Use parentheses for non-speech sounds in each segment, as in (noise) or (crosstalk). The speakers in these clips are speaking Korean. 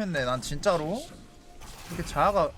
막혔네 난 진짜로. 이렇게 자아가.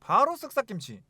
바로 쓱싹김치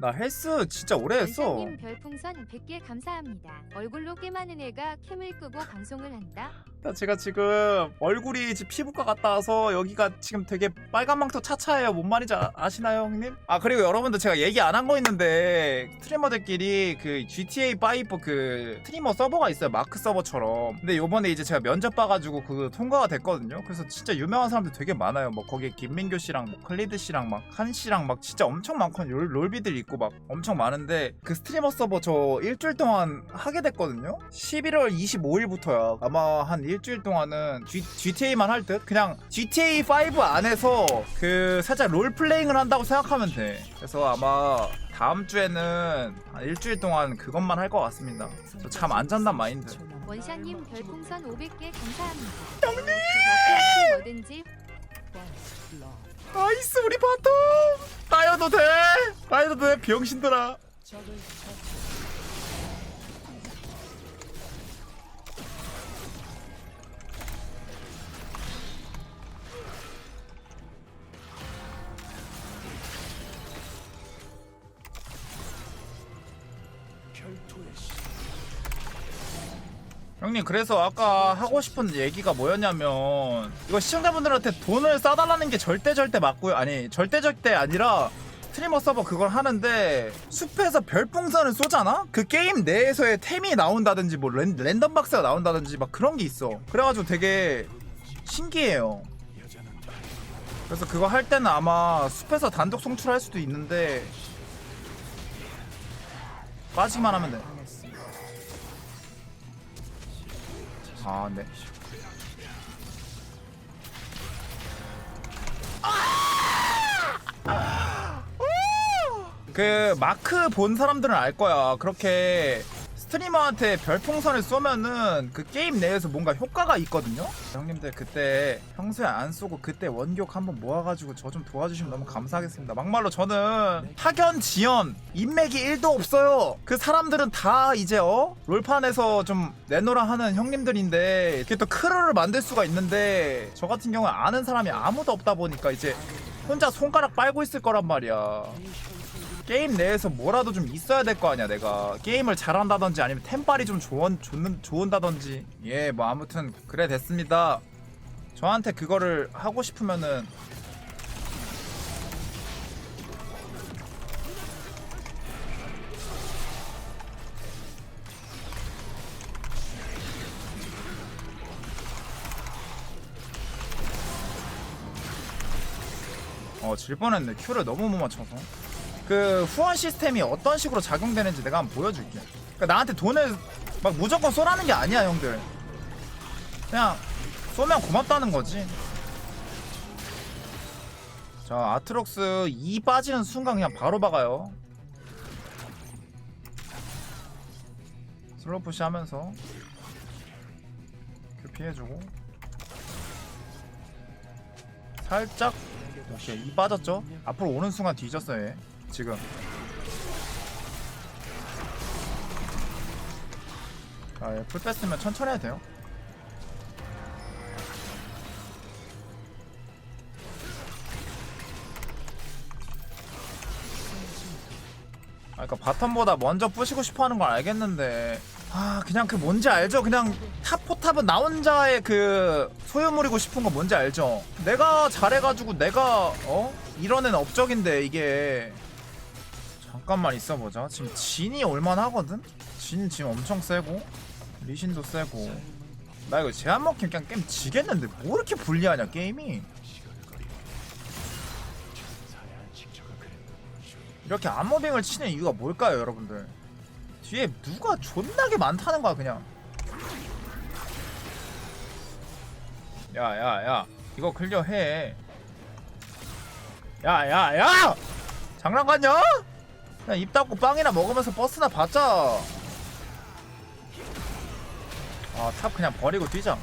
나 헬스 진짜 오래 했어 원장님 별풍선 100개 감사합니다. 얼굴로 꽤 많은 애가 캠을 끄고 방송을 한다. 나 제가 지금 얼굴이 지금 피부과 갔다 와서 여기가 지금 되게 빨간 망토 차차예요. 뭔 말인지 아, 시나요 형님? 아 그리고 여러분들 제가 얘기 안 한 거 있는데 스트리머들끼리 그 GTA 5그 스트리머 서버가 있어요. 마크 서버처럼. 근데 요번에 이제 제가 면접 봐가지고 그 통과가 됐거든요. 그래서 진짜 유명한 사람들 되게 많아요. 뭐 거기에 김민교 씨랑 뭐 클리드 씨랑 막 한 씨랑 막 진짜 엄청 많거든요. 롤, 롤비들 있고 막 엄청 많은데 그 스트리머 서버 저 일주일 동안 하게 됐거든요. 11월 25일부터야. 아마 한 일주일 동안은 G, GTA만 할 듯? 그냥 GTA 5 안에서 그 살짝 롤 플레잉을 한다고 생각하면 돼. 그래서 아마 다음 주에는 한 일주일 동안 그것만 할 것 같습니다. 저참안 잔단 마인드. 원샤님 별풍선 500개 감사합니다. 형님! 뭐든지 나이스 우리 바텀! 따여도 돼! 따여도 돼 병신들아! 형님 그래서 아까 하고 싶은 얘기가 뭐였냐면 이거 시청자분들한테 돈을 싸달라는 게 절대 절대 맞고요 아니 절대 절대 아니라 스트리머 서버 그걸 하는데 숲에서 별풍선을 쏘잖아? 그 게임 내에서의 템이 나온다든지 뭐 랜, 랜덤 박스가 나온다든지 막 그런 게 있어. 그래가지고 되게 신기해요. 그래서 그거 할 때는 아마 숲에서 단독 송출할 수도 있는데 빠지기만 하면 돼 아, 네. 그 마크 본 사람들은 알 거야. 그렇게 스트리머한테 별풍선을 쏘면은 그 게임 내에서 뭔가 효과가 있거든요. 형님들 그때 평소에 안 쏘고 그때 원격 한번 모아가지고 저 좀 도와주시면 너무 감사하겠습니다. 막말로 저는 학연 지연 인맥이 1도 없어요. 그 사람들은 다 이제 어 롤판에서 좀 내노라 하는 형님들인데 이게 또 크루를 만들 수가 있는데 저 같은 경우는 아는 사람이 아무도 없다 보니까 이제 혼자 손가락 빨고 있을 거란 말이야. 게임 내에서 뭐라도 좀 있어야 될 거 아니야 내가. 게임을 잘한다든지 아니면 템빨이 좀 좋은, 좋는, 좋은다든지. 예 뭐 아무튼 그래 됐습니다. 저한테 그거를 하고 싶으면은. 어 질 뻔했네. 큐를 너무 못 맞춰서 그 후원 시스템이 어떤 식으로 작용되는지 내가 한번 보여줄게. 그러니까 나한테 돈을 막 무조건 쏘라는 게 아니야, 형들. 그냥 쏘면 고맙다는 거지. 자, 아트록스 2 빠지는 순간 그냥 바로 박아요. 슬로우 푸시 하면서 그 피해주고 살짝 오케이 2 빠졌죠? 앞으로 오는 순간 뒤졌어요 얘. 지금 아, 예, 풀 뺐으면 천천히 해도 돼요 아, 그니까 바텀보다 먼저 부시고 싶어 하는 걸 알겠는데 아 그냥 그 뭔지 알죠? 그냥 탑 포탑은 나 혼자의 그 소유물이고 싶은 거 뭔지 알죠? 내가 잘해가지고 내가 어? 애는 업적인데 이게 잠깐만 있어보자 지금 진이 얼마나 하거든? 진 지금 엄청 세고 리신도 세고. 나 이거 제한 먹히면 그냥 게임 지겠는데 뭐 이렇게 불리하냐 게임이? 이렇게 암모빙을 치는 이유가 뭘까요 여러분들? 뒤에 누가 존나게 많다는 거야 그냥. 야야야. 이거 클리어 해. 야야야! 장난 같냐? 그냥 입 닫고 빵이나 먹으면서 버스나 받자. 아탑 그냥 버리고 뛰자.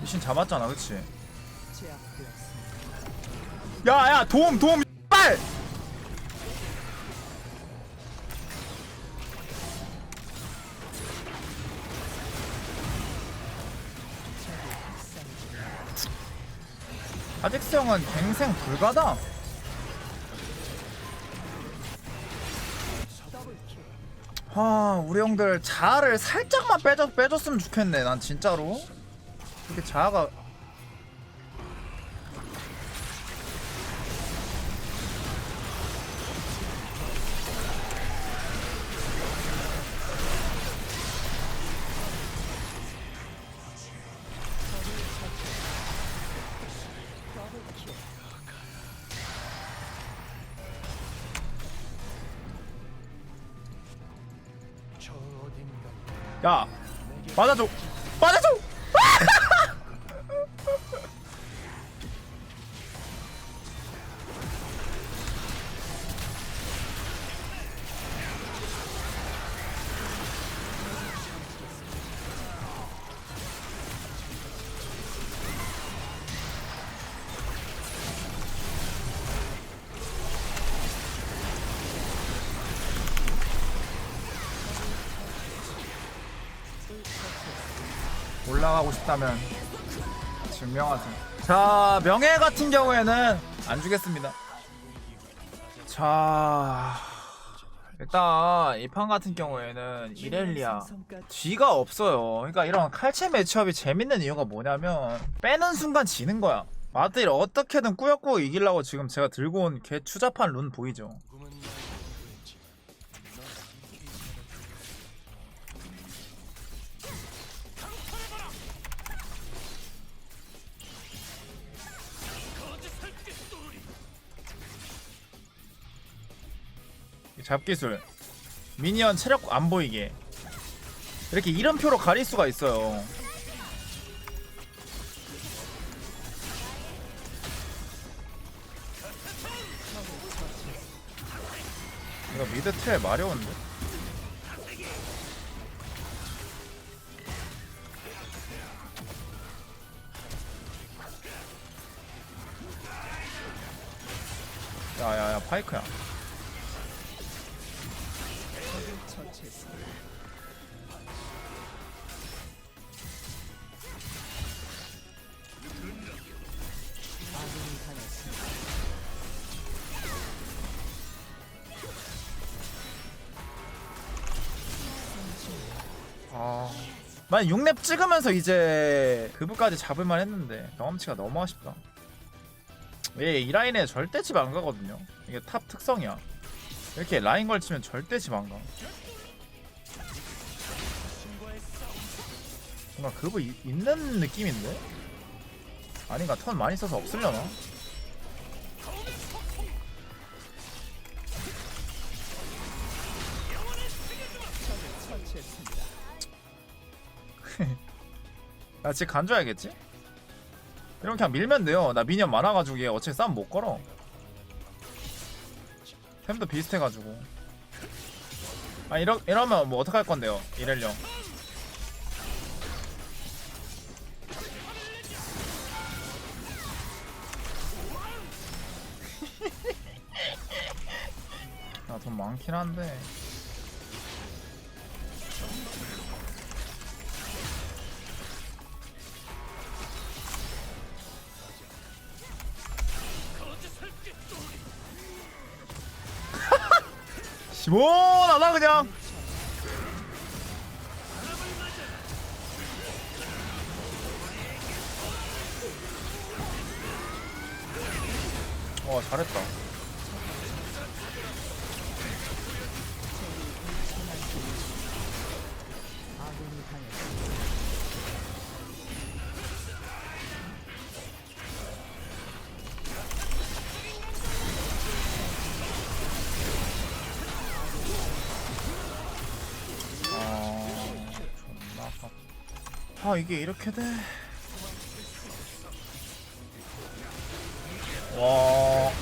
미신 잡았잖아 그치? 야야 도움 도움. 아직스 형은 갱생 불가다. 아 우리 형들 자아를 살짝만 빼줬, 빼줬으면 좋겠네 난 진짜로. 이렇게 자아가 야 맞아줘 올라가고 싶다면 증명하세요. 자, 명예 같은 경우에는 안 주겠습니다. 자, 일단 이 판 같은 경우에는 이렐리아 뒤가 없어요. 그러니까 이런 칼체 매치업이 재밌는 이유가 뭐냐면 빼는 순간 지는 거야. 마들 어떻게든 꾸역꾸역 이기려고 지금 제가 들고 온 개 추잡한 룬 보이죠? 잡기술. 미니언 체력 안 보이게. 이렇게 이름표로 가릴 수가 있어요. 이거 미드 트레 마려운데? 야야야 파이크야 아. 만 6렙 찍으면서 이제 그부까지 잡을만 했는데 경험치가 너무 아쉽다. 얘이 라인에 절대 집 안 가거든요. 이게 탑 특성이야. 이렇게 라인 걸치면 절대 집 안 가. 뭔가 이- 있는 느낌인데? 아닌가 턴 많이 써서 없으려나? (laughs) 나 지금 간줘야겠지? 이런 그냥 밀면 돼요. 나 미니언 많아가지고 얘 어차피 싸움 못 걸어. 템도 비슷해가지고. 아 이러 이러면 뭐 어떡할 건데요, 이렐령. 많긴 한데. (laughs) 시원하다 그냥 와 잘했다 아 이게 이렇게 돼? 와.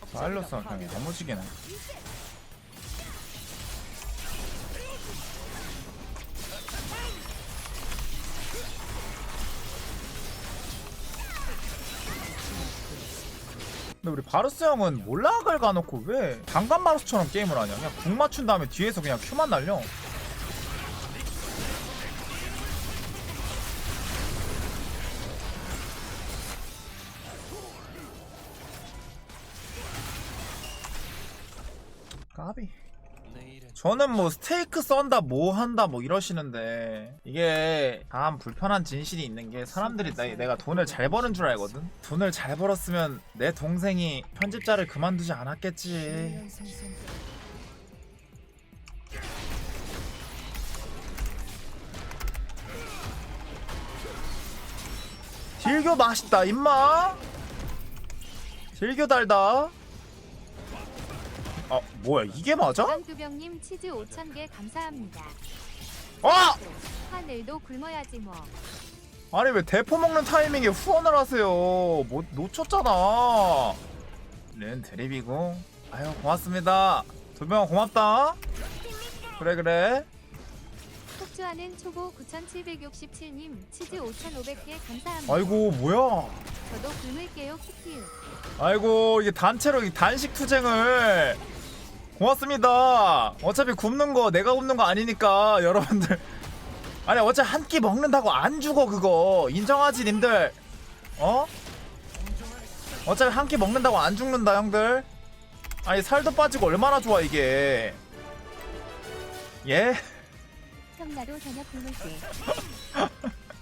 아, 바일러스 강이 너무 지게네. 우리 바루스 형은 몰락을 가놓고 왜 장갑 마루스처럼 게임을 하냐? 그냥 궁 맞춘 다음에 뒤에서 그냥 큐만 날려. 까비 저는 뭐 스테이크 썬다 뭐 한다 뭐 이러시는데 이게 다음 불편한 진실이 있는 게 사람들이 나, 내가 돈을 잘 버는 줄 알거든? 돈을 잘 벌었으면 내 동생이 편집자를 그만두지 않았겠지. 딜교 맛있다 임마. 딜교 달다. 아 뭐야 이게 맞아? 강두병님 치즈 5,000개 감사합니다. 아! 하늘도 굶어야지 뭐. 아니 왜 대포 먹는 타이밍에 후원을 하세요? 뭐 놓쳤잖아. 렌 드립이고. 아유 고맙습니다. 두명 고맙다. 그래 그래. 폭주하는 초보 9,767님 치즈 5,500개 감사합니다. 아이고 뭐야? 저도 굶을게요 키키우. 아이고 이게 단체로 이 단식 투쟁을 고맙습니다. 어차피 굽는 거 내가 굽는 거 아니니까 (laughs) 여러분들. 아니 어차피 한 끼 먹는다고 안 죽어 그거 인정하지 님들. 어? 어차피 한 끼 먹는다고 안 죽는다 형들. 아니 살도 빠지고 얼마나 좋아 이게. 예? 참나로 저녁 굶을게.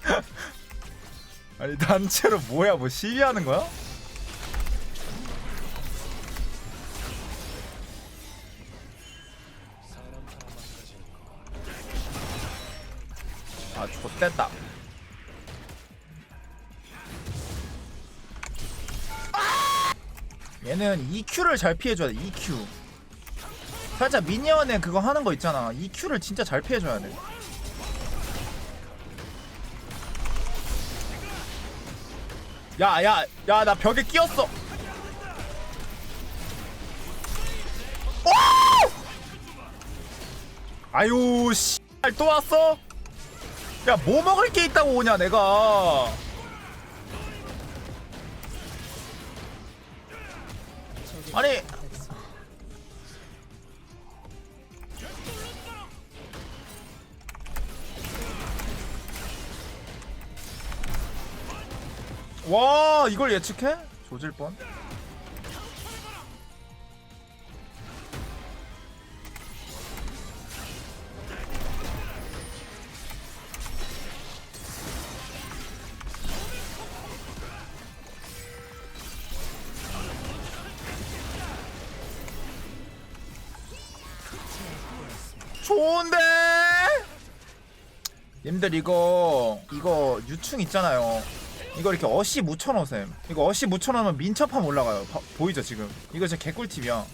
(laughs) 아니 단체로 뭐야 뭐 시위하는 거야? 얘는 EQ를 잘 피해줘야 돼 EQ 살짝 미니언에 그거 하는 거 있잖아 EQ를 진짜 잘 피해줘야 돼 야, 야, 야, 나 벽에 끼었어. 오! 아유, 씨, 또 왔어? 야, 뭐 먹을 게 있다고 오냐, 내가. 아니, 와, 이걸 예측해? 조질 뻔. 좋은데? 님들 이거 이거 유충 있잖아요. 이거 이렇게 어시 묻혀놓으셈. 이거 어시 묻혀놓으면 민첩함 올라가요. 봐- 보이죠 지금? 이거 진짜 개꿀팁이야.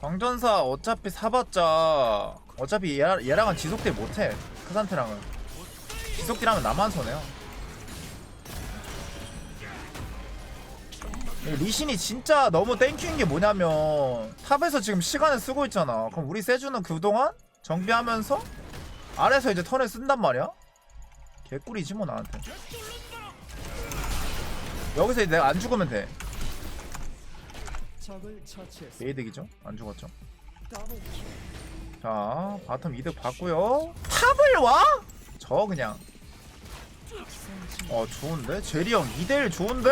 광전사 어차피 사봤자 어차피 얘, 얘랑은 지속딜 못해. 그 상태랑은 지속딜 하면 나만 손해요. 리신이 진짜 너무 땡큐인 게 뭐냐면 탑에서 지금 시간을 쓰고 있잖아. 그럼 우리 세주는 그동안 정비하면서 아래서 이제 턴을 쓴단 말이야. 개꿀이지 뭐 나한테. 여기서 이제 내가 안 죽으면 돼. 메이득이죠? 안 죽었죠? 자 바텀 이득 받고요. 탑을 와? 저 그냥. 어 좋은데? 제리 형 2대1 좋은데?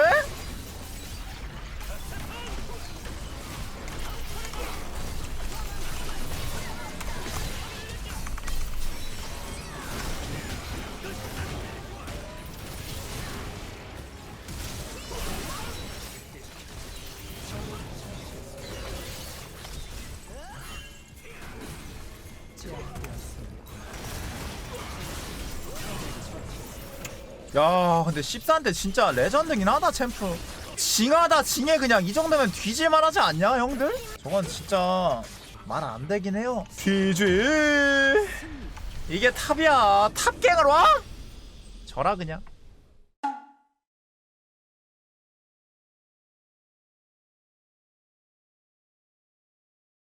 야 근데 14인데 진짜 레전드긴 하다 챔프. 징하다 징해 그냥. 이 정도면 뒤질만 하지 않냐 형들? 저건 진짜 말 안 되긴 해요. 뒤질. 이게 탑이야. 탑갱을 와? 저라 그냥